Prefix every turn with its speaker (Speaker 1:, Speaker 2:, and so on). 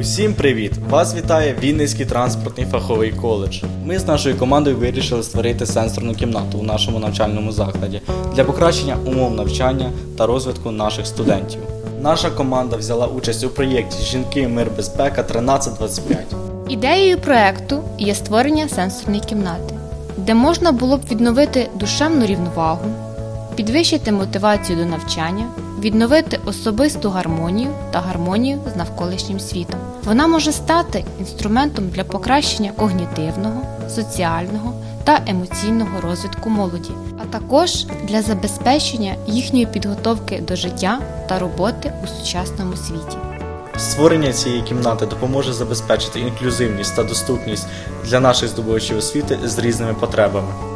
Speaker 1: Усім привіт! Вас вітає Вінницький транспортний фаховий коледж. Ми з нашою командою вирішили створити сенсорну кімнату у нашому навчальному закладі для покращення умов навчання та розвитку наших студентів. Наша команда взяла участь у проєкті Жінки, мир, безпека 1325.
Speaker 2: Ідеєю проекту є створення сенсорної кімнати, де можна було б відновити душевну рівновагу, підвищити мотивацію до навчання, відновити особисту гармонію та гармонію з навколишнім світом. Вона може стати інструментом для покращення когнітивного, соціального та емоційного розвитку молоді, а також для забезпечення їхньої підготовки до життя та роботи у сучасному світі.
Speaker 1: Створення цієї кімнати допоможе забезпечити інклюзивність та доступність для наших здобувачів освіти з різними потребами.